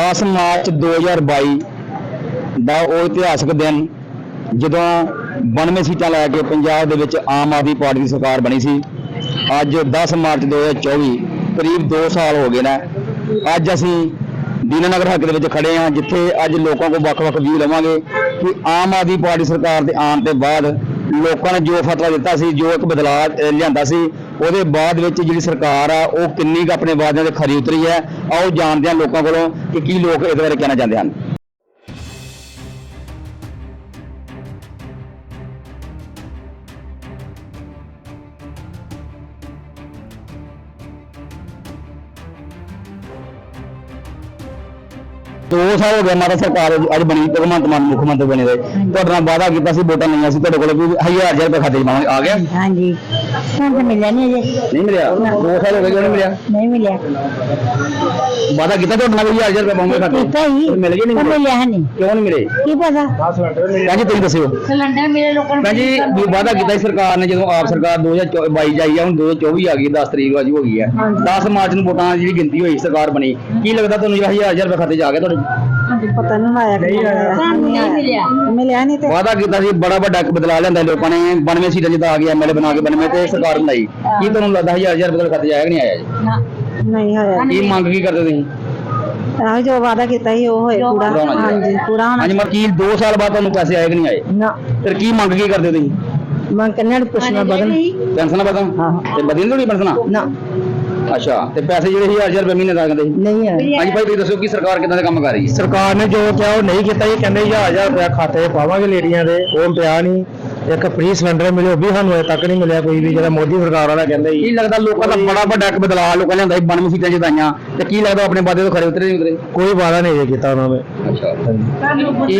10 March 2022 ਦਾ ਉਹ ਇਤਿਹਾਸਕ ਦਿਨ ਜਦੋਂ 92 ਸੀਟਾਂ ਲੈ ਕੇ ਪੰਜਾਬ ਦੇ ਵਿੱਚ ਆਮ ਆਦਮੀ ਪਾਰਟੀ ਦੀ ਸਰਕਾਰ ਬਣੀ ਸੀ। ਅੱਜ 10 ਮਾਰਚ 2024 ਕਰੀਬ 2 ਸਾਲ ਹੋ ਗਏ ਨੇ। ਅੱਜ ਅਸੀਂ ਦੀਨਾਨਗਰ ਹੱਕ ਦੇ ਵਿੱਚ ਖੜੇ ਹਾਂ, ਜਿੱਥੇ ਅੱਜ ਲੋਕਾਂ ਕੋਲ ਵੱਖ-ਵੱਖ ਵਿਊ ਲਵਾਂਗੇ ਕਿ ਆਮ ਆਦਮੀ ਪਾਰਟੀ ਸਰਕਾਰ ਦੇ ਆਉਣ ਤੋਂ ਬਾਅਦ ਲੋਕਾਂ ਨੇ ਜੋ ਫਤਵਾ ਦਿੱਤਾ ਸੀ, ਜੋ ਇੱਕ ਬਦਲਾਅ ਲਿਆਂਦਾ ਸੀ ਉਹਦੇ ਬਾਅਦ ਵਿੱਚ ਜਿਹੜੀ ਸਰਕਾਰ ਆ, ਉਹ ਕਿੰਨੀ ਕੁ ਆਪਣੇ ਵਾਅਦਿਆਂ ਤੇ ਖਰੀ ਉਤਰੀ ਹੈ, ਆਓ ਜਾਣਦੇ ਹਾਂ ਲੋਕਾਂ ਕੋਲੋਂ ਕਿ ਕੀ ਲੋਕ ਇਹਦੇ ਬਾਰੇ ਕਹਿਣਾ ਚਾਹੁੰਦੇ ਹਨ। ਦੋ ਸਾਲ ਹੋ ਗਏ ਮਾਤਾ ਸਰਕਾਰ ਅੱਜ ਬਣੀ ਭਗਵੰਤ ਮਾਨ ਮੁੱਖ ਮੰਤਰੀ ਬਣੇ ਰਹੇ ਤੁਹਾਡੇ ਨਾਲ ਵਾਅਦਾ ਕੀਤਾ ਸੀ ਵੋਟਾਂ ਲਈਆਂ ਸੀ ਤੁਹਾਡੇ ਕੋਲ ਵੀ ਹਜ਼ਾਰ ਹਜ਼ਾਰ ਰੁਪਏ ਖਾਤੇ 'ਚ ਪਾਵਾਂਗੇ। ਆ ਗਿਆ? ਹਾਂਜੀ ਹੁਣ ਤਾਂ ਮਿਲਿਆ ਨਹੀਂ ਅਜੇ। ਨਹੀਂ ਮਿਲਿਆ? ਦੋ ਸਾਲ ਹੋ ਗਏ ਕਿਉਂ ਨਹੀਂ ਮਿਲਿਆ? ਨਹੀਂ ਮਿਲਿਆ। ਵਾਅਦਾ ਕੀਤਾ ਤੁਹਾਡੇ ਨਾਲ ਵੀ ਹਜ਼ਾਰ ਹਜ਼ਾਰ ਰੁਪਏ ਪਾਵਾਂਗੇ ਖਾਤੇ 'ਚ। ਕੀਤਾ ਹੀ। ਪਰ ਮਿਲ ਗਏ ਨਹੀਂ ਪਰ ਮਿਲੇ ਮਿਲਿਆ ਹੈ ਨਹੀਂ। ਕਿਉਂ ਨਹੀਂ ਮਿਲੇ? ਕੀ ਪਤਾ? ਭੈਣ ਜੀ ਤੁਸੀਂ ਦੱਸਿਓ। ਸਿਲੰਡਰ ਮੇਰੇ ਲੋਕਾਂ ਭੈਣ ਜੀ ਵੀ ਵਾਅਦਾ ਕੀਤਾ ਸੀ ਸਰਕਾਰ ਨੇ ਜਦੋਂ ਆਪ ਸਰਕਾਰ 2022 ਜਾਈ ਆ ਹੁਣ 2024 ਆ ਗਈ 10 ਤਰੀਕ ਅੱਜ ਹੋ ਗਈ ਹੈ 10 ਮਾਰਚ ਨੂੰ ਵੋਟਾਂ ਦੀ ਜਿਹੜੀ ਗਿਣਤੀ ਹੋਈ ਸਰਕਾਰ ਬਣੀ। ਕੀ ਲੱਗਦਾ ਤੁਹਾਨੂੰ ਜਿਹੜਾ ਹਜ਼ਾਰ ਹਜ਼ਾਰ ਰੁਪਏ ਖਾਤੇ 'ਚ ਆ ਗਿਆ ਤੁਹਾਡੇ ਪਤਾ ਨਹੀਂ ਆਇਆ। ਨਹੀਂ ਆਇਆ ਨਹੀਂ ਮਿਲਿਆ। ਮਿਲਿਆ ਨਹੀਂ ਤੇ ਵਾਅਦਾ ਕੀਤਾ ਸੀ ਬੜਾ ਵੱਡਾ ਇੱਕ ਬਦਲਾਅ ਲਿਆਂਦਾ ਲੋਕਾਂ ਨੇ 92 ਸੀਟਾਂ ਜਿੱਤ ਆ ਗਈ ਐਮਐਲਏ ਬਣਾ ਕੇ 92 ਤੇ ਸਰਕਾਰ ਬਣਾਈ। ਕੀ ਤੁਹਾਨੂੰ ਲੱਗਦਾ ਹਜ਼ਾਰ ਹਜ਼ਾਰ ਰੁਪਏ ਖਾਤੇ 'ਚ ਆਇਆ ਕਿ ਨਹੀਂ ਆਇਆ ਜੀ? ਨਾ। ਨਹੀਂ ਹੋਇਆ ਕੀ ਮੰਗ ਕੀ ਕਰਦੇ ਤੁਸੀਂ? ਆਹ ਜੋ ਵਾਦਾ ਕੀਤਾ ਸੀ ਉਹ ਹੋਏ ਪੂਰਾ। ਹੋਣਾ। ਹਾਂਜੀ ਪੂਰਾ ਹੋਣਾ। ਹਾਂਜੀ ਮਤਲਬ ਕੀ 2 ਸਾਲ ਬਾਅਦ ਤੁਹਾਨੂੰ ਪੈਸੇ ਆਏ ਕਿ ਨਹੀਂ ਆਏ? ਨਾ। ਫਿਰ ਕੀ ਮੰਗ ਕੀ ਕਰਦੇ ਤੁਸੀਂ? ਮੈਂ ਕੰਨਿਆ ਨੂੰ ਪੁੱਛਣਾ ਬਦਲ। ਪੈਨਸ਼ਨ ਹਾਂ। ਤੇ ਬਦੀ ਨਹੀਂ ਪੈਨਸ਼ਨ? ਨਾ। ਅੱਛਾ ਤੇ ਪੈਸੇ ਜਿਹੜੇ 1000 ਰੁਪਏ ਮਹੀਨੇ ਦਾ ਕਹਿੰਦੇ ਨਹੀਂ ਆਇਆ ਹਾਂਜੀ ਭਾਈ ਤੁਸੀਂ ਦੱਸੋ ਕਿ ਸਰਕਾਰ ਕਿਦਾਂ ਦਾ ਕੰਮ ਕਰ ਰਹੀ ਹੈ? ਸਰਕਾਰ ਨੇ ਜੋ ਕਿਹਾ ਉਹ ਨਹੀਂ ਕੀਤਾ ਇਹ ਕਹਿੰਦੇ 1000 ਰੁਪਇਆ ਖਾਤੇ 'ਚ ਪਾਵਾਂਗੇ ਲੇਡੀਆਂ ਦੇ ਉਹ ਪਿਆ ਨਹੀਂ। ਇੱਕ ਫ੍ਰੀ ਸਿਲੰਡਰ ਮਿਲਿਆ ਉਹ ਵੀ ਸਾਨੂੰ ਅਜੇ ਤੱਕ ਨਹੀਂ ਮਿਲਿਆ ਕੋਈ ਵੀ ਜਿਹੜਾ ਮੋਦੀ ਸਰਕਾਰ ਵਾਲਾ ਕਹਿੰਦੇ ਕੀ ਸੀ ਲੱਗਦਾ ਲੋਕਾਂ ਦਾ ਬੜਾ ਵੱਡਾ ਇੱਕ ਬਦਲਾਅ ਲੋਕਾਂ ਲਿਆਂਦਾ ਸੀ 92 ਸੀਟਾਂ ਜਿਤਾਈਆਂ ਤੇ ਕੀ ਲੱਗਦਾ ਆਪਣੇ ਵਾਅਦੇ ਤੋਂ ਖਰੇ ਉਤਰੇ ਨਹੀਂ ਉਤਰੇ? ਕੋਈ ਵਾਅਦਾ ਨਹੀਂ ਜੇ ਕੀਤਾ ਉਹਨਾਂ ਨੇ। ਅੱਛਾ।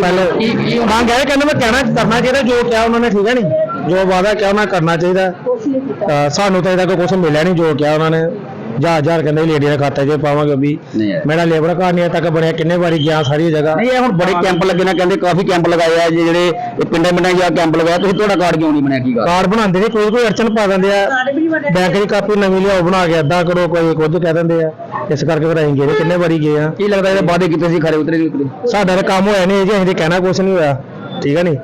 ਪਹਿਲੇ ਕੀ ਕੀ ਹੈ ਕਹਿੰਦੇ ਮੈਂ ਕਹਿਣਾ ਕਰਨਾ ਚਾਹੀਦਾ ਜੋ ਕਿਹਾ ਉਹਨਾਂ ਨੇ ਠੀਕ ਹੈ ਨਹੀਂ ਜੋ ਵਾਅਦਾ ਕਿਹਾ ਉਹਨਾਂ ਕਰਨਾ ਚਾਹੀਦਾ। ਸਾਨੂੰ ਤਾਂ ਇਹਦਾ ਕੋਈ ਕੁਝ ਮਿਲਿਆ ਨਹੀਂ ਜੋ ਕਿਹਾ ਉਹਨਾਂ ਨੇ। ਹਜ਼ਾਰ ਹਜ਼ਾਰ ਕਹਿੰਦੇ ਲੇਡੀਆਂ ਦੇ ਖਾਤੇ 'ਚ ਪਾਵਾਂਗੇ ਵੀ। ਨਹੀਂ ਹੈ। ਮੇਰਾ ਲੇਬਰ ਘਰ ਨਹੀਂ ਅਜੇ ਤੱਕ ਬਣਿਆ ਕਿੰਨੇ ਵਾਰੀ ਗਿਆ ਸਾਰੀ ਜਗ੍ਹਾ। ਨਹੀਂ ਇਹ ਹੁਣ ਬੜੇ ਕੈਂਪ ਲੱਗੇ ਨੇ ਕਹਿੰਦੇ ਕਾਫੀ ਕੈਂਪ ਲਗਾਏ ਆ ਜੀ ਜਿਹੜੇ ਇਹ ਪਿੰਡਾਂ ਪਿੰਡਾਂ ਜਾਂ ਕੈਂਪ ਲਗਾਇਆ ਤੁਸੀਂ ਤੁਹਾਡਾ ਕਾਰਡ ਕਿਉਂ ਨਹੀਂ ਬਣਿਆ ਕੀ ਗੱਲ? ਕਾਰਡ ਬਣਾਉਂਦੇ ਨੇ ਕੋਈ ਕੋਈ ਅੜਚਨ ਪਾ ਦਿੰਦੇ ਆ। ਬੈਂਕ ਦੀ ਕਾਪੀ ਨਵੀਂ ਲਿਆਓ ਬਣਾ ਕੇ ਏਦਾਂ ਕਰੋ ਕੋਈ ਕੁਝ ਕਹਿ ਦਿੰਦੇ ਆ। ਇਸ ਕਰਕੇ ਫਿਰ ਅਸੀਂ ਗਏ ਨੇ ਕਿੰਨੇ ਵਾਰੀ ਗਏ ਆ। ਕੀ ਲੱਗਦਾ ਜਿਹੜੇ ਵਾਅਦੇ ਕੀਤੇ ਸੀ ਖਰੇ ਉਤਰੇ ਨਹੀਂ ਉਤਰੇ? ਸਾਡਾ ਤਾਂ ਕੰਮ ਹੋਇਆ ਨਹੀਂ ਜੀ ਅਸੀਂ ਤੇ ਕਹਿਣਾ ਕੁਝ ਨਹੀਂ ਹੋਇਆ। ਠੀਕ ਹੈ ਨਹੀਂ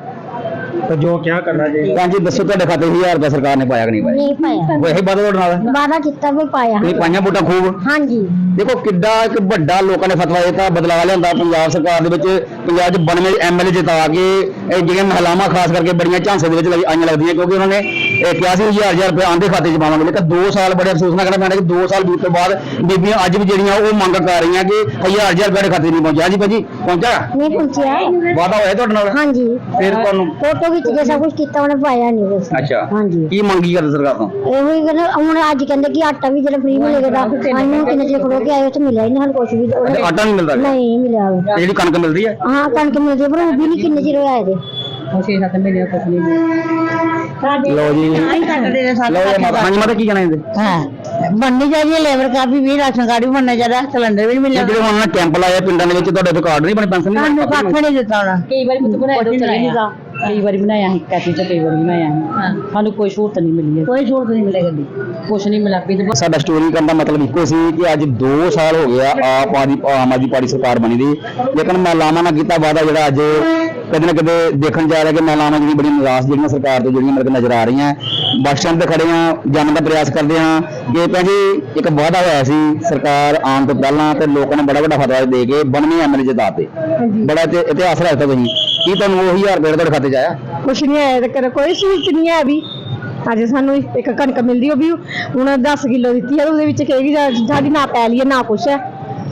ਤਾਂ ਜੋ ਕਿਹਾ ਕਰਨਾ ਚਾਹੀਦਾ ਭੈਣ ਜੀ ਦੱਸੋ ਤੁਹਾਡੇ ਖਾਤੇ 1000 ਰੁਪਏ ਸਰਕਾਰ ਨੇ ਪਾਇਆ ਕਿ ਨਹੀਂ ਪਾਇਆ? ਨਹੀਂ ਪਾਇਆ। ਉਹ ਇਹੀ ਵਾਅਦਾ ਤੁਹਾਡੇ ਨਾਲ ਹੈ? ਵਾਦਾ ਕੀਤਾ ਵੀ ਪਾਇਆ। ਤੁਸੀਂ ਪਾਈਆਂ ਵੋਟਾਂ ਖੂਬ? ਹਾਂਜੀ। ਦੇਖੋ ਕਿੱਡਾ ਇੱਕ ਵੱਡਾ ਲੋਕਾਂ ਨੇ ਫਤਵਾ ਦਿੱਤਾ ਬਦਲਾਅ ਲਿਆਂਦਾ ਪੰਜਾਬ ਸਰਕਾਰ ਦੇ ਵਿੱਚ। ਪੰਜਾਬ 'ਚ 92 ਐਮਐਲਏ ਜਿਤਾ ਕੇ ਇਹ ਜਿਹੜੀਆਂ ਮਹਿਲਾਵਾਂ ਖਾਸ ਕਰਕੇ ਬੜੀਆਂ ਝਾਂਸੇ ਦੇ ਵਿੱਚ ਲੱਗੀ- ਆਈਆਂ ਲੱਗਦੀਆਂ ਕਿਉਂਕਿ ਉਹਨਾਂ ਨੇ ਇਹ ਕਿਹਾ ਸੀ ਹਜ਼ਾਰ ਹਜ਼ਾਰ ਰੁਪਏ ਆਂਦੇ ਖਾਤੇ 'ਚ ਪਾਵਾਂਗੇ। ਲੇਕਿਨ 2 ਸਾਲ ਬੜੇ ਅਫਸੋਸ ਨਾਲ ਕਹਿਣਾ ਪੈਣਾ ਕਿ 2 ਸਾਲ ਬੀਤ ਤੋਂ ਬਾਅਦ ਬੀਬੀਆਂ ਅੱਜ ਵੀ ਜਿਹੜੀਆਂ ਉਹ ਮੰਗ ਕਰ ਰਹੀਆਂ ਕਿ ਹਜ਼ਾਰ ਹਜ਼ਾਰ ਰੁਪਏ ਸਾਡੇ ਖਾਤੇ ਨਹੀਂ ਪਹੁੰਚਿਆ। ਜੀ ਭਾਜੀ ਪਹੁੰਚਾ ਨਹੀਂ ਪਹੁੰਚਿਆ। ਵਾਅਦਾ ਹੋਇਆ ਤੁਹਾਡੇ ਨਾਲ? ਹਾਂਜੀ। ਫਿਰ ਤੁਹਾਨੂੰ? ਫੋਟੋ ਵਿੱਚ ਜੇ ਸਭ ਕੁਝ ਕੀਤਾ ਉਹਨੇ ਪਾਇਆ ਨਹੀਂ ਬਸ ਅੱਛਾ। ਹਾਂਜੀ। ਕੀ ਮੰਗੀ ਕਰਦੇ ਸਰਕਾਰ ਤੋਂ? ਇਹੋ ਹੀ ਕਹਿੰਦੇ ਹੁਣ ਅੱਜ ਕਹਿੰਦੇ ਕਿ ਆਟਾ ਵੀ ਜਿਹੜਾ ਫ੍ਰੀ ਮਿਲੇਗਾ ਸਾਨੂੰ ਕਿੰਨੇ ਚਿਰ ਖੜੋ ਕੇ ਆਏ ਉੱਥੇ ਮਿਲਿਆ ਹੀ ਨਹੀਂ ਸਾਨੂੰ ਕੁਝ ਵੀ। ਆਟਾ ਨਹੀਂ ਮਿਲਦਾ? ਨਹੀਂ ਮਿਲਿਆ। ਜਿਹੜੀ ਕਣਕ ਮਿਲਦੀ ਹੈ? ਹਾਂ ਕਣਕ ਮਿਲਦੀ ਹੈ, ਪਰ ਉਹ ਵੀ ਨਹੀਂ ਕਿੰਨੇ ਚਿਰ ਹੋਇਆ ਇਹਦੇ ਲਓ ਜੀ। ਲਓ ਜੀ ਮਾਤਾ ਹਾਂਜੀ ਮਾਤਾ ਕੀ ਕਹਿਣਾ ਇਹਦੇ? ਹਾਂ ਬਣਨੀ ਚਾਹੀਦੀ ਹੈ ਲੇਬਰ ਕਾਪੀ ਵੀ ਰਾਸ਼ਨ ਕਾਰਡ ਵੀ ਬਣਨਾ ਚਾਹੀਦਾ ਸਿਲੰਡਰ ਵੀ ਨਹੀਂ ਇਹ ਮਿਲਿਆ ਜਿਹੜੇ ਹੁਣ ਕੈਂਪ ਲਾਇਆ ਪਿੰਡਾਂ ਦੇ ਵਿੱਚ ਤੁਹਾਡੇ ਤੋਂ ਕਾਰਡ ਨਹੀਂ ਬਣੇ ਪੈਨਸ਼ਨ ਸਾਨੂੰ ਨਹੀਂ ਕੱਖ ਨਹੀਂ ਦਿੱਤਾ ਉਹਨਾਂ ਕਈ ਵਾਰੀ ਪੁੱਤ ਬਣਾਇਆ ਦੋ ਚਲਾਇਆ। ਕਈ ਵਾਰੀ ਬਣਾਇਆ ਸੀ ਕੈਫੇ ਚ ਕਈ ਵਾਰੀ ਬਣਾਇਆ। ਸੀ ਸਾਨੂੰ ਕੋਈ ਸਹੂਲਤ ਨਹੀਂ ਮਿਲੀ ਹੈ। ਕੋਈ ਸਹੂਲਤ ਨਹੀਂ ਮਿਲੇਗੀ ਕੁਛ ਨਹੀਂ ਮਿਲਿਆ ਵੀ ਸਾਡਾ ਸਟੋਰੀ ਕਰਨ ਦਾ ਮਤਲਬ ਇੱਕੋ ਸੀ ਕਿ ਅੱਜ 2 ਸਾਲ ਹੋ ਗਿਆ ਆਪ ਆਦੀ ਆਮ ਆਦਮੀ ਪਾਰਟੀ ਸਰਕਾਰ ਬਣੀ ਦੀ। ਲੇਕਿਨ ਮਹਿਲਾਵਾਂ ਨਾਲ ਕੀਤਾ ਵਾਅਦਾ ਜਿਹੜਾ ਅੱਜ ਕਦੇ ਨਾ ਕਦੇ ਦੇਖਣ ਜਾ ਰਿਹਾ ਕਿ ਮਹਿਲਾਵਾਂ ਜਿਹੜੀ ਬੜੀ ਨਿਰਾਸ਼ ਜਿਹੜੀਆਂ ਸਰਕਾਰ ਤੋਂ ਜਿਹੜੀਆਂ ਮੇਰੇ ਨਜ਼ਰ ਆ ਰਹੀਆਂ। ਬੱਸ ਸਟੈਂਡ ਤੇ ਖੜੇ ਆ ਜਾਣ ਦਾ ਪ੍ਰਯਾਸ ਕਰਦੇ ਹਾਂ। ਕਿ ਭੈਣ ਜੀ ਇੱਕ ਵਾਅਦਾ ਹੋਇਆ ਸੀ ਸਰਕਾਰ ਆਉਣ ਤੋਂ ਪਹਿਲਾਂ ਤੇ ਲੋਕਾਂ ਨੇ ਬੜਾ ਵੱਡਾ ਫਤਵਾ ਦੇ ਕੇ 92 ਐਮਐਲਏ ਜਿਤਾਤੇ ਬੜਾ ਤੇ ਇਤਿਹਾਸ ਰੱਖਤਾ ਤੁਸੀਂ। ਕੀ ਤੁਹਾਨੂੰ ਉਹ 1000 ਰੁਪਏ ਤੁਹਾਡੇ ਖਾਤੇ 'ਚ ਆਇਆ? ਕੁਛ ਨਹੀਂ ਆਇਆ ਤੇ ਕਰ ਕੋਈ ਸਹੂਲਤ ਨਹੀਂ ਹੈ ਵੀ। ਅੱਜ ਸਾਨੂੰ ਇੱਕ ਕਣਕ ਮਿਲਦੀ ਉਹ ਵੀ ਹੁਣ 10 ਕਿਲੋ ਦਿੱਤੀ ਤੇ ਉਹਦੇ ਵਿੱਚ ਕਹੇਗੀ ਸਾਡੀ ਨਾ ਪੈ ਲਈ ਨਾ ਕੁਛ ਹੈ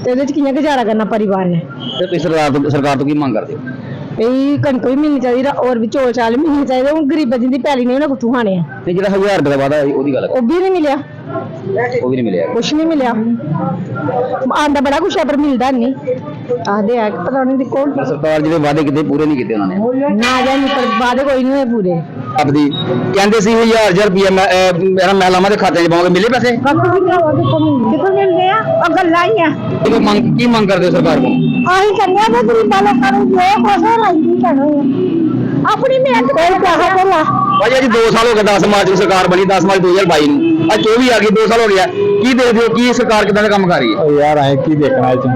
ਤੇ ਉਹਦੇ ਵਿੱਚ ਕਿੰਨਾ ਗੁਜ਼ਾਰਾ ਕਰਨਾ ਪਰਿਵਾਰ ਨੇ। ਤੇ ਤੁਸੀਂ ਸਰਕਾਰ ਤੋਂ ਸਰਕਾਰ ਤੋਂ ਕੀ ਮੰਗ ਕਰਦੇ ਹੋ? ਵੀ ਕਣਕ ਵੀ ਮਿਲਣੀ ਚਾਹੀਦੀ ਹੈ ਔਰ ਵੀ ਚੌਲ ਚਾਲ ਮਿਲਣੇ ਚਾਹੀਦੇ ਹੁਣ ਗਰੀਬਾਂ ਜਿੰਦੀ ਪੈਲੀ ਨਹੀਂ ਉਹਨਾਂ ਕੁੱਥੋਂ ਖਾਣੇ ਆ ਤੇ ਜਿਹੜਾ 1000 ਰੁਪਏ ਦਾ ਵਾਅਦਾ ਹੈ, ਉਹਦੀ ਗੱਲ ਕਰੋ। ਉਹ ਵੀ ਨਹੀਂ ਮਿਲਿਆ ਉਹ ਵੀ ਨਹੀਂ ਮਿਲਿਆ। ਕੁਛ ਨਹੀਂ ਮਿਲਿਆ। ਆਂਦਾ ਬੜਾ ਕੁਛ ਹੈ ਪਰ ਮਿਲਦਾ ਨਹੀਂ ਆਦੇ ਆ ਕਿ ਪਤਾ ਨਹੀਂ ਦੀ ਕੌਣ ਸਰਕਾਰ ਜਿਹੜੇ ਵਾਅਦੇ ਕੀਤੇ ਪੂਰੇ ਨਹੀਂ ਕੀਤੇ ਉਹਨਾਂ ਨੇ। ਨਾ ਜਾਣੀ ਪਰ ਬਾਅਦ ਕੋਈ ਨਹੀਂ ਹੋਏ ਪੂਰੇ। ਆਪਦੀ ਕਹਿੰਦੇ ਸੀ 1000 1000 ਰੁਪਏ ਮੇਰਾ ਮਹਿਲਾਵਾਂ ਦੇ ਖਾਤੇ 'ਚ ਪਾਉਂਗੇ ਮਿਲੇ ਪੈਸੇ? ਕੋਲ ਕਿੱਥੋਂ ਮਿਲਦੇ ਆ? ਉਹ ਗੱਲਾਂ ਹੀ ਆ। ਇਹ ਮੰਗ ਕੀ ਮੰਗ ਕਰਦੇ ਹੋ ਸਰਕਾਰ ਕੋਲ? ਆਹੀ ਕਰਨਾ ਤੇ ਗਰੀਬਾਂ ਲੋਕਾਂ ਨੂੰ ਜੋ ਕੁਛ ਰਾਈ ਕਰਨਾ ਆਪਣੀ ਮਿਹਨਤ ਕੋਈ ਕਹਾ ਬੋਲਾ ਭਾਜੀ ਅੱਜ 2 ਸਾਲ ਹੋ ਗਏ 10 ਮਾਰਚ ਨੂੰ ਸਰਕਾਰ ਬਣੀ 10 ਮਾਰਚ 2022 ਨੂੰ। ਆ 24 ਆ ਗਈ 2 ਸਾਲ ਹੋ ਗਿਆ ਕੀ ਦੇਖਦੇ ਹੋ ਕੀ ਸਰਕਾਰ ਕਿਦਾਂ ਦਾ ਕੰਮ ਕਰ ਰਹੀ ਹੈ? ਉਹ ਯਾਰ ਐ ਕੀ ਦੇਖਣਾ ਇਹ ਚ?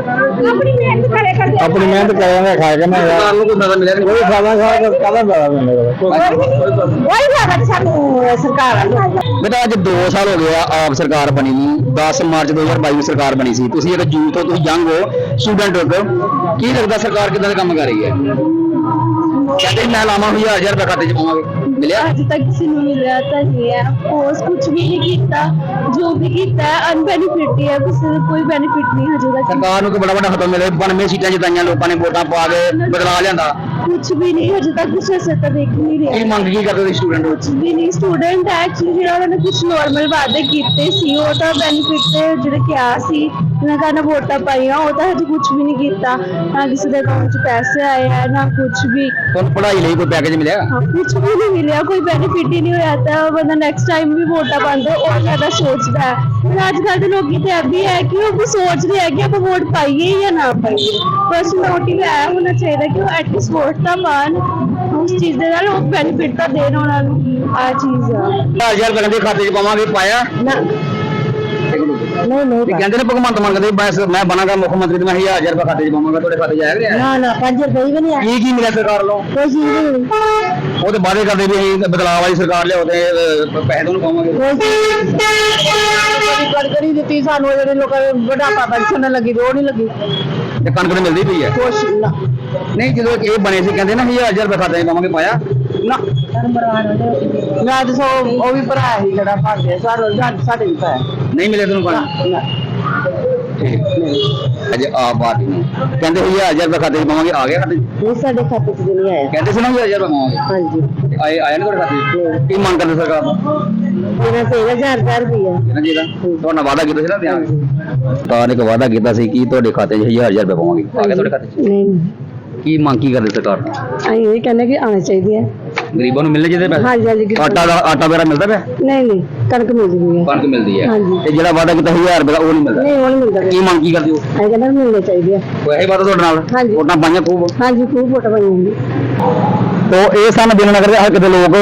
ਆਪਣੀ ਮਿਹਨਤ ਕਰੇ ਕਰਦੇ ਆਪਣੀ ਮਿਹਨਤ ਕਰਾਂਗੇ ਖਾ ਕੇ ਨਾ ਯਾਰ। ਸਰਕਾਰ ਨੂੰ ਕੋਈ ਫਾਇਦਾ ਮਿਲਿਆ ਨਹੀਂ? ਕੋਈ ਫਾਇਦਾ ਖਾ ਕੇ ਕਾਹਦਾ ਫਾਇਦਾ ਮਿਲੇਗਾ ਕੋਈ ਫਾਇਦਾ ਸਾਨੂੰ ਸਰਕਾਰ ਵੱਲੋਂ। ਬੇਟਾ ਅੱਜ 2 ਸਾਲ ਹੋ ਗਏ ਆ ਆਪ ਸਰਕਾਰ ਬਣੀ ਨੂੰ 10 ਮਾਰਚ 2022 ਨੂੰ ਸਰਕਾਰ ਬਣੀ ਸੀ। ਤੁਸੀਂ ਇੱਕ ਯੂਥ ਹੋ ਤੁਸੀਂ ਯੰਗ ਹੋ ਸਟੂਡੈਂਟ ਹੋ ਕੀ ਲੱਗਦਾ ਸਰਕਾਰ ਕਿਦਾਂ ਦਾ ਕੰਮ ਕਰ ਰਹੀ ਹੈ? ਕਹਿੰਦੇ ਮੈਂ ਲਾਵਾਂ ਹੋਈ ਹਜ਼ਾਰ ਰੁਪਏ ਖਾਤੇ 'ਚ ਪਾਵਾਂਗੇ। ਮਿਲਿਆ? ਅੱਜ ਤੱਕ ਕਿਸੇ ਨੂੰ ਮਿਲਿਆ ਤਾਂ ਨਹੀਂ ਹੈ। ਕੋਰਸ ਕੁਝ ਵੀ ਨਹੀਂ ਕੀਤਾ। ਜੋ ਵੀ ਕੀਤਾ ਅਨਬੈਨੀਫਿਟ ਹੀ ਹੈ। ਕਿਸੇ ਨੂੰ ਕੋਈ ਬੈਨੀਫਿਟ ਨਹੀਂ ਹਜੇ ਤੱਕ। ਸਰਕਾਰ ਨੂੰ ਕੋਈ ਬੜਾ ਵੱਡਾ ਖਤਮ ਮਿਲੇ 92 ਸੀਟਾਂ ਜਿਤਾਈਆਂ ਲੋਕਾਂ ਨੇ ਵੋਟਾਂ ਪਾ ਕੇ ਬਦਲਾ ਲਿਆਂਦਾ। ਕੁਝ ਵੀ ਨਹੀਂ ਹਜੇ ਤੱਕ ਕੁਝ ਅਸਰ ਤਾਂ ਦੇਖ ਨਹੀਂ ਕੀ ਰਿਹਾ ਮੰਗ ਕੀ ਕਰਦੇ ਸਟੂਡੈਂਟ ਕੁਝ ਵੀ ਨਹੀਂ। ਸਟੂਡੈਂਟ ਐਕਚੁਅਲੀ ਜਿਹੜਾ ਉਹਨਾਂ ਨੇ ਕੁਝ ਨਾਰਮਲ ਵਾਅਦੇ ਕੀਤੇ ਸੀ ਉਹ ਤਾਂ ਬੈਨੀਫਿਟ ਤੇ ਜਿਹੜੇ ਕਿਹਾ ਸੀ ਉਹਨਾਂ ਕਾਰਨ ਵੋਟਾਂ ਪਾਈਆਂ ਉਹ ਤਾਂ ਹਜੇ ਕੁਝ ਵੀ ਨਹੀਂ ਕੀਤਾ। ਨਾ ਕਿਸੇ ਦੇ ਅਕਾਊਂਟ 'ਚ ਪੈਸੇ ਆਏ ਹੈ ਨਾ ਕੁਝ ਵੀ। ਤੁਹਾਨੂੰ ਪੜ੍ਹਾਈ ਲਈ ਕੋਈ ਪੈਕੇਜ ਮਿਲਿਆ? ਹਾਂ, ਕੁਝ ਵੀ ਨਹੀਂ ਮਿਲਿਆ ਕੋਈ ਬੈਨੀਫਿਟ ਹੀ ਨਹੀਂ ਹੋਇਆ ਤਾਂ ਬੰਦਾ ਨੈਕਸਟ ਟਾਈਮ ਵੀ ਵੋਟਾਂ ਪਾਉਂਦਾ ਉਹ ਜ਼ਿਆਦਾ ਸੋਚਦਾ ਹੈ। ਪਰ ਅੱਜ ਕੱਲ੍ਹ ਦੇ ਲੋਕੀ ਤੇ ਵੀ ਹੈ ਕਿ ਉਹ ਵੀ ਸੋਚ ਰਹੇ ਹੈ ਕਿ ਆਪਾਂ ਵੋਟ ਪਾਈਏ ਜਾਂ ਨਾ ਪਾਈਏ। ਬਸ ਮੋਟਿਵ ਇਹ ਹੋਣਾ ਚਾਹੀਦਾ ਕਿ ਉਹ ਐਟਲੀਸਟ ਵੋਟ ਤਾਂ ਪਾਣ ਉਸ ਚੀਜ਼ ਦੇ ਨਾਲ ਉਹ ਬੈਨੀਫਿਟ ਤਾਂ ਦੇਣ ਉਹਨਾਂ ਨੂੰ ਆ ਚੀਜ਼ ਆ। 1000 ਰੁਪਏ ਦੇ ਖਾਤੇ 'ਚ ਪਾਵਾਂਗੇ ਪਾਇਆ? ਨਾ। ਨਹੀਂ ਨਹੀਂ ਤੇ ਕਹਿੰਦੇ ਨੇ ਭਗਵੰਤ ਮਾਨ ਕਹਿੰਦੇ ਬਸ ਮੈਂ ਬਣਾਂਗਾ ਮੁੱਖ ਮੰਤਰੀ ਤੇ ਮੈਂ 1000 ਰੁਪਏ ਖਾਤੇ 'ਚ ਪਾਵਾਂਗਾ ਤੁਹਾਡੇ ਖਾਤੇ 'ਚ ਆਇਆ ਕਿ ਨਹੀਂ ਆਇਆ? ਨਾ ਨਾ 5 ਰੁਪਏ ਵੀ ਨਹੀਂ ਆਏ ਕੀ ਕੀ ਮਿਲਿਆ ਸਰਕਾਰ ਵੱਲੋਂ? ਕੋਈ ਚੀਜ਼ ਨਹੀਂ। ਉਹ ਤੇ ਵਾਅਦੇ ਕਰਦੇ ਵੀ ਅਸੀਂ ਬਦਲਾਅ ਵਾਲੀ ਸਰਕਾਰ ਲਿਆਓ ਤੇ ਅਹ, ਪੈਸੇ ਤੁਹਾਨੂੰ ਪਾਵਾਂਗੇ। ਕੋਈ ਚੀਜ਼ ਕੜਕੜੀ ਦਿੱਤੀ ਸਾਨੂੰ ਜਿਹੜੇ ਲੋਕਾਂ ਦੇ ਬੁਢਾਪਾ ਪੈਨਸ਼ਨ ਲੱਗੀ ਉਹ ਨਹੀਂ ਲੱਗੀ। ਤੇ ਕਣਕ ਤੇ ਮਿਲਦੀ ਪਈ ਹੈ। ਕੁਛ ਨਾ। ਨਹੀਂ ਜਦੋਂ ਇਹ ਬਣੇ ਸੀ ਕਹਿੰਦੇ ਨਾ 1000 ਰੁਪਏ ਖਾਤੇ 'ਚ ਪਾਵਾਂਗੇ ਪਾਇਆ। ਨਾ ਮੈਂ ਤਾਂ ਸੋ ਉਹ ਵੀ ਭਰਾ ਹੀ ਜਿਹੜਾ ਭਾਗੇ ਸਾਡੇ ਸਾਡੇ ਵੀ ਭਰਾ ਨਹੀਂ ਮਿਲਿਆ ਤੁਹਾਨੂੰ ਕਣਕ ਨਾ ਅਜੇ ਆ ਬਾਤ ਨਹੀਂ ਕਹਿੰਦੇ 1000 ਰੁਪਏ ਖਾਤੇ 'ਚ ਪਾਵਾਂਗੇ ਆ ਗਿਆ ਖਾਤੇ 'ਚ ਨਹੀਂ ਸਾਡੇ ਖਾਤੇ 'ਚ ਨਹੀਂ ਆਇਆ ਕਹਿੰਦੇ ਸੀ ਨਾ 1000 ਰੁਪਏ ਪਾਵਾਂਗੇ ਹਾਂਜੀ ਆਏ ਆਇਆ ਨਾ ਤੁਹਾਡੇ ਖਾਤੇ 'ਚ ਕੀ ਮੰਗ ਕਰਦੇ ਸਰਕਾਰ ਤੋਂ ਮੇਰਾ ਤੇ 1000 ਰੁਪਏ ਰੁਪਈਆ ਇਹਨਾਂ ਜੀ ਦਾ ਤੁਹਾਡਾ ਵਾਅਦਾ ਕੀਤਾ ਸੀ ਨਾ ਧਿਆਨ ਸਰਕਾਰ ਨੇ ਇੱਕ ਵਾਅਦਾ ਕੀਤਾ ਸੀ ਕਿ ਤੁਹਾਡੇ ਖਾਤੇ 'ਚ 1000 ਰੁਪਏ ਪਾਵਾਂਗੇ ਆ ਗਿਆ ਤੁਹਾਡੇ ਖਾਤੇ 'ਚ ਨਹੀਂ ਕੀ ਮੰਗ ਕੀ ਕਰਦੇ ਸਰਕਾਰ? ਅਸੀਂ ਇਹ ਕਹਿੰਦੇ ਕਿ ਆਉਣੇ ਚਾਹੀਦੇ ਆ ਗਰੀਬਾਂ ਨੂੰ ਮਿਲਣੇ ਚਾਹੀਦੇ ਪੈਸੇ? ਹਾਂਜੀ ਹਾਂਜੀ ਆਟਾ ਦਾ ਆਟਾ ਵਗੈਰਾ ਮਿਲਦਾ ਪਿਆ? ਨਹੀਂ ਨਹੀਂ ਕਣਕ ਮਿਲ ਜੂਗੀ ਕਣਕ ਮਿਲਦੀ ਹੈ। ਹਾਂਜੀ। ਤੇ ਜਿਹੜਾ ਵਾਅਦਾ ਕੀਤਾ 1000 ਰੁਪਏ ਦਾ ਉਹ ਨਹੀਂ ਮਿਲਦਾ? ਨਹੀਂ ਉਹ ਨਹੀਂ ਮਿਲਦਾ। ਕੀ ਮੰਗ ਕੀ ਕਰਦੇ ਹੋ? ਅਸੀਂ ਕਹਿੰਦੇ ਮਿਲਣੇ ਚਾਹੀਦੇ ਆ। ਕੋਈ ਇਹੀ ਵਾਅਦਾ ਤੁਹਾਡੇ ਨਾਲ? ਹਾਂਜੀ। ਵੋਟਾਂ ਪਾਈਆਂ ਖੂਬ? ਹਾਂਜੀ ਖੂਬ ਫੋਟੋ ਬਣੀ ਹੁੰਦੀ ਤੋ ਇਹ ਸਨ ਦਿਨਨਗਰ ਦੇ ਹਲਕੇ ਦੇ ਲੋਕ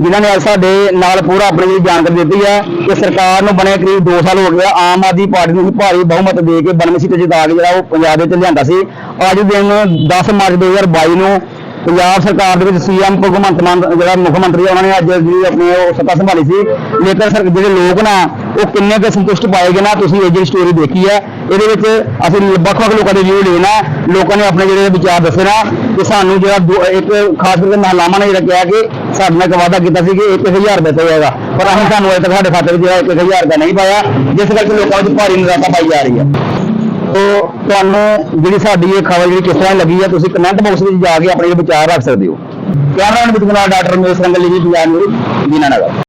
ਜਿਨ੍ਹਾਂ ਨੇ ਅੱਜ ਸਾਡੇ ਨਾਲ ਪੂਰਾ ਆਪਣੀ ਜਿਹੜੀ ਜਾਣਕਾਰੀ ਦਿੱਤੀ ਹੈ ਕਿ ਸਰਕਾਰ ਨੂੰ ਬਣੇ ਕਰੀਬ 2 ਸਾਲ ਹੋ ਗਏ ਆਮ ਆਦਮੀ ਪਾਰਟੀ ਨੂੰ ਭਾਰੀ ਬਹੁਮਤ ਦੇ ਕੇ 92 ਤੇ ਜਿਤਾ ਕੇ ਜਿਹੜਾ ਉਹ ਪੰਜਾਬ ਦੇ ਵਿੱਚ ਲਿਆਂਦਾ ਸੀ। ਅੱਜ ਦਿਨ 10 ਮਾਰਚ 2022 ਨੂੰ ਪੰਜਾਬ ਸਰਕਾਰ ਦੇ ਵਿੱਚ ਸੀਐਮ ਭਗਵੰਤ ਮਾਨ ਜਿਹੜਾ ਮੁੱਖ ਮੰਤਰੀ ਆ, ਉਹਨਾਂ ਨੇ ਅੱਜ ਜਿਹੜੀ ਆਪਣੀ ਉਹ ਸੱਤਾ ਸੰਭਾਲੀ ਸੀ। ਲੇਕਿਨ ਸਰ ਜਿਹੜੇ ਲੋਕ ਨਾ ਉਹ ਕਿੰਨੇ ਕੁ ਸੰਤੁਸ਼ਟ ਪਾਏਗੇ ਨਾ ਤੁਸੀਂ ਇਹ ਜਿਹੜੀ ਸਟੋਰੀ ਦੇਖੀ ਹੈ ਇਹਦੇ ਵਿੱਚ ਅਸੀਂ ਵੱਖ-ਵੱਖ ਲੋਕਾਂ ਦੇ ਵਿਊ ਲੈਣਾ ਲੋਕਾਂ ਨੇ ਆਪਣੇ ਜਿਹੜੇ ਵਿਚਾਰ ਦੱਸੇ ਨਾ ਕਿ ਸਾਨੂੰ ਜਿਹੜਾ ਦੋ- ਇੱਕ ਖਾਸ ਕਰਕੇ ਮਹਲਾਮਾ ਨੇ ਜਿਹੜਾ ਕਿਹਾ ਕਿ ਸਾਡੇ ਨਾਲ ਇੱਕ ਵਾਅਦਾ ਕੀਤਾ ਸੀ ਕਿ 1000 ਰੁਪਏ ਤੇ ਹੋਏਗਾ ਪਰ ਅਸੀਂ ਸਾਨੂੰ ਅਜੇ ਤੱਕ ਸਾਡੇ ਖਾਤੇ ਵਿੱਚ ਜਿਹੜਾ 1000 ਰੁਪਏ ਨਹੀਂ ਪਾਇਆ ਜਿਸ ਕਰਕੇ ਲੋਕਾਂ ਵਿੱਚ ਭਾਰੀ ਨਿਰਾਸ਼ਾ ਪਾਈ ਜਾ ਰਹੀ ਹੈ। ਤੋ ਤੁਹਾਨੂੰ ਜਿਹੜੀ ਸਾਡੀ ਇਹ ਖਬਰ ਜਿਹੜੀ ਕਿਸ ਤਰ੍ਹਾਂ ਲੱਗੀ ਹੈ ਤੁਸੀਂ ਕਮੈਂਟ ਬਾਕਸ ਵਿੱਚ ਜਾ ਕੇ ਆਪਣੇ ਵਿਚਾਰ ਰੱਖ ਸਕਦੇ ਹੋ। Cameraman with doctor Mes Rangli ji, Punjab news Dinanagar